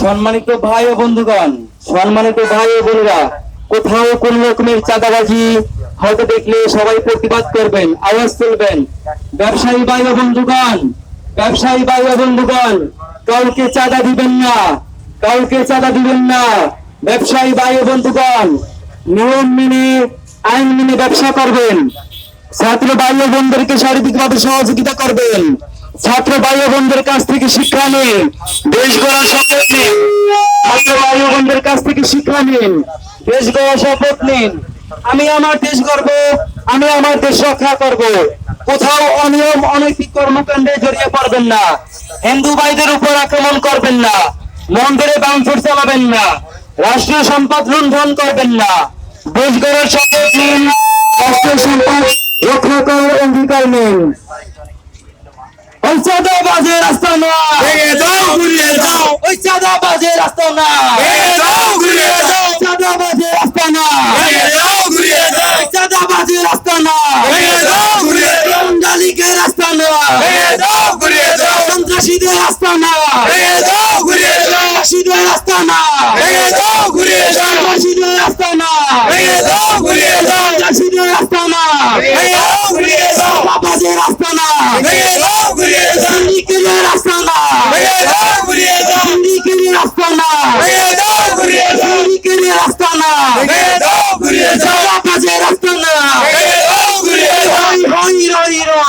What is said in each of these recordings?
সম্মানিত ভাই ও বন্ধুগণ, সম্মানিত ভাই ও বোনেরা, কোথাও কোন রকমের চাঁদাবাজি হয়তো দেখলে সবাই প্রতিবাদ করবেন, আওয়াজ তুলবেন। ব্যবসায়ী ভাই ও বন্ধুগণ, ব্যবসায়ী ভাই ও বন্ধুগণ, কাউকে চাঁদা দিবেন না, কাউকে চাঁদা দিবেন না। ব্যবসায়ী ভাই ও বন্ধুগণ, নিয়ম মেনে, আইন মেনে ব্যবসা করবেন। ছাত্র ভাই ও বোনদেরকে শারীরিকভাবে সহযোগিতা করবেন। ছাত্র ভাই বোনদের কাছ থেকে শিক্ষা নিন। দেশ গড়ার শপথ নিন। ছাত্র ভাই বোনদের কাছ থেকে শিক্ষা নিন। দেশ গড়ার শপথ নিন। আমি আমার দেশ গর্ব, আমি আমার দেশ রক্ষা করব। কোথাও অনিয়ম, অনৈতিক কর্মকাণ্ডে জড়িয়ে পড়বেন না। হিন্দু ভাইদের উপর আক্রমণ করবেন না। মন্দিরে বাউন্সার চালাবেন না। রাষ্ট্রীয় সম্পদ লুণ্ঠন করবেন না। দেশ গড়ার শপথ নিন। রাষ্ট্রীয় সম্পদ রক্ষা করার অঙ্গীকার নিন। ওই চাঁদাবাজের রাস্তা না ভেঙে দাও, ঘুরিয়ে দাও। ওই চাঁদাবাজের রাস্তা না ভেঙে দাও, ঘুরিয়ে দাও। চাঁদাবাজের রাস্তা না ভেঙে দাও, ঘুরিয়ে দাও। ওই চাঁদাবাজের রাস্তা না ভেঙে দাও, ঘুরিয়ে দাও। রঙ্গালিকের রাস্তা না ভেঙে দাও, ঘুরিয়ে দাও। সন্ত্রাসীদের রাস্তা না ভেঙে দাও, ঘুরিয়ে দাও। সন্ত্রাসীদের রাস্তা না ভেঙে দাও, ঘুরিয়ে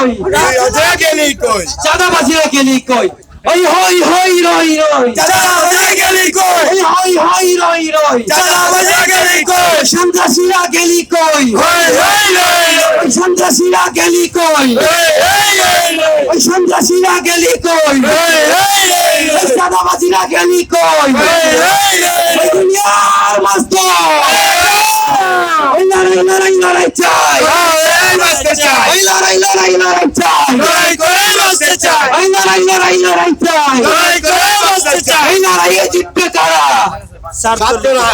রই রই রাজা গেলি কই? চাঁদাবাজিরা গেলি কই ওই হই হই রই রই চাচা বাজা গেলি কই? ওই হই হই রই রই চাচা বাজা গেলি কই? সন্ত্রাসীরা গেলি কই হই, হই, হই। ওই সন্ত্রাসীরা গেলি কই হই, হই, হই। ওই সন্ত্রাসীরা গেলি কই হই, হই, হই। ওই চাঁদাবাজিরা গেলি কই হই, হই, হই। ওই দুনিয়ার মাস্টার ওই লড়াই লড়াই লড়াই চাই লড়াই লড়াই লড়াই চাই। লড়াই করে বাঁচতে চাই। এই লড়াইয়ে জিতবে কারা? ছাত্ররা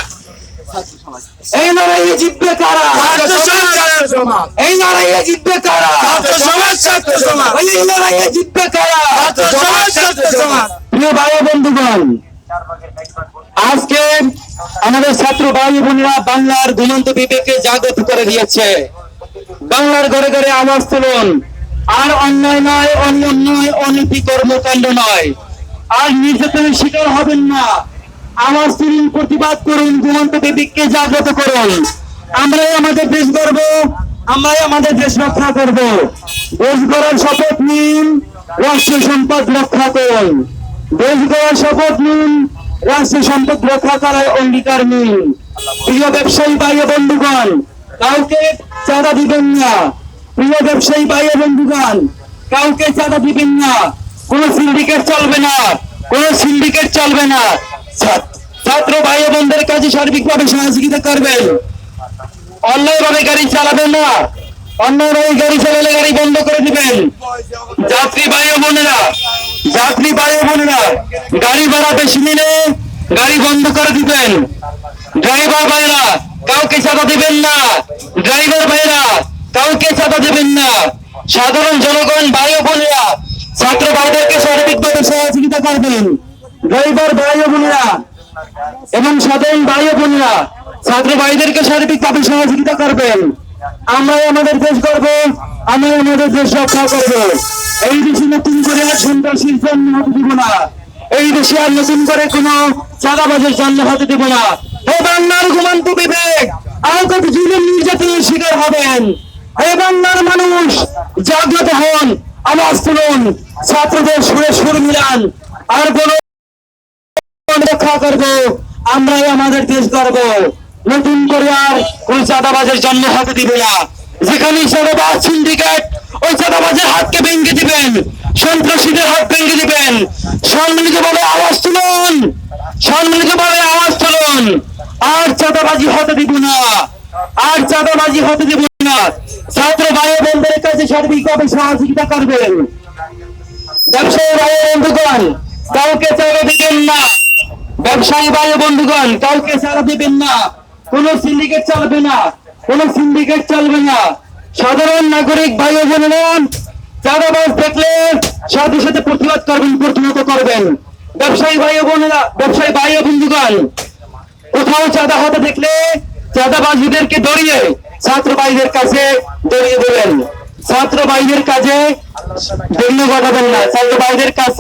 এই লড়াইয়ে জিতবে কারা? ছাত্র সমাজ, এই লড়াইয়ে জিতবে কারা? ছাত্র সমাজ, ছাত্র সমাজ। এই লড়াইয়ে জিতবে কারা? ছাত্র সমাজ, ছাত্র সমাজ। প্রিয় ভাই বন্ধুগণ আজকে আমাদের ছাত্র ভাই বোনেরা বাংলার ঘুমন্ত বিবেকে জাগ্রত করে দিয়েছে। বাংলার ঘরে ঘরে আওয়াজ তুলুন। আর অন্যায় নয় অন্য নয় অনীতি কর্মকাণ্ড নয়। আর নির্যাতনের শিকার হবেন না। আমার তুলুন প্রতিবাদ করুন, ঘুমন্ত বিবেককে জাগ্রত করুন। আমরাই আমাদের দেশ গর্ব, আমরাই আমাদের দেশ রক্ষা করব। দেশ গড়ার শপথ নিন, রাষ্ট্রীয় সম্পদ রক্ষা করুন। দেশ গড়ার শপথ নিন, রাষ্ট্রীয় সম্পদ রক্ষা করার অঙ্গীকার নিন। প্রিয় ব্যবসায়ী ভাই বন্ধুগণ, কাউকে চাঁদা দিবেন না। প্রিয় ব্যবসায়ী ভাই ও বন্ধুগণ, কাউকে চাঁদা দিবেন না। কোন সিন্ডিকেট চলবে না, কোন সিন্ডিকেট চলবে না। ছাত্র- ভাই বোনদের কাছে সার্বিকভাবে সহযোগিতা করবেন। অন্যায় ভাবে গাড়ি চালাবেন না। অন্যায় ভাবে গাড়ি চালালে গাড়ি বন্ধ করে দিবেন। যাত্রী ভাই বোনেরা, যাত্রী ভাই বোনেরা, গাড়ি ভাড়া বেশি নিলে গাড়ি বন্ধ করে দিবেন। ড্রাইভার ভাইরা, কাউকে চাঁদা দিবেন না। ড্রাইভার ভাইরা কাউকে চাঁদা দেবেন না। সাধারণ জনগণ, ভাই বোনেরা, ছাত্র ভাইদেরকে সার্বিকভাবে সহযোগিতা করবেন। ড্রাইভার ভাই বোনেরা এবং সাধারণ ভাই বোনেরা, ছাত্র ভাইদেরকে সার্বিকভাবে সহযোগিতা করবেন। আমরাই আমাদের দেশ করব আমরাই আমাদের দেশ রক্ষা করব। এই দেশে নতুন করে আর সন্ত্রাসীর জন্ম হতে দিব না। এই দেশে আর নতুন করে কোন চাঁদাবাজের জন্ম হতে দিব না। হে বাংলার ঘুমন্ত বিবেক আর কত জুলুম নির্যাতনের শিকার হবেন। হে বাংলার মানুষ, জাগ্রত হন, আওয়াজ তুলুন। ছাত্রদের সুরে সুর মিলান। আর কোন রক্ষা করব, আমরাই আমাদের দেশ গর্ব। নতুন করে কোন চাঁদাবাজের জন্ম হতে দিবে না। যেখানে চাঁদাবাজ সিন্ডিকেট ওই চাঁদাবাজের হাতকে ভেঙে দিবেন। সন্ত্রাসীদের হাত ভেঙে দিবেন। সম্মিলিত ভাবে আওয়াজ তুলুন। সম্মিলিত ভাবে আওয়াজ তুলুন। আর চাঁদাবাজি হতে দিব না। আর চাঁদাবাজি হতে দিব না। ছাত্র ভাই বোনদের কাছে সার্বিকভাবে সহযোগিতা করবেন। ব্যবসায়ী ভাই বন্ধুগণ, কাউকে দিবেন না। ব্যবসায়ী ভাই বন্ধুগণ, কাউকে দিবেন না। কোন সিন্ডিকেট চলবে না, কোন সিন্ডিকেট চলবে না। সাধারণ নাগরিক ভাই বোনেরা চাঁদাবাজ দেখলে সাথে সাথে প্রতিবাদ করবেন, প্রতিহত করবেন। ব্যবসায়ী ভাই বোনেরা, ব্যবসায়ী ভাই বন্ধুগণ, কোথাও চাঁদা হাতে দেখলে চাঁদাবাজীদেরকে দড়িয়ে ছাত্র ভাইদের কাছে দড়িয়ে দেবেন ছাত্র ভাইদের কাজে বিঘ্ন ঘটাবেন না। ছাত্র ভাইদের কাছে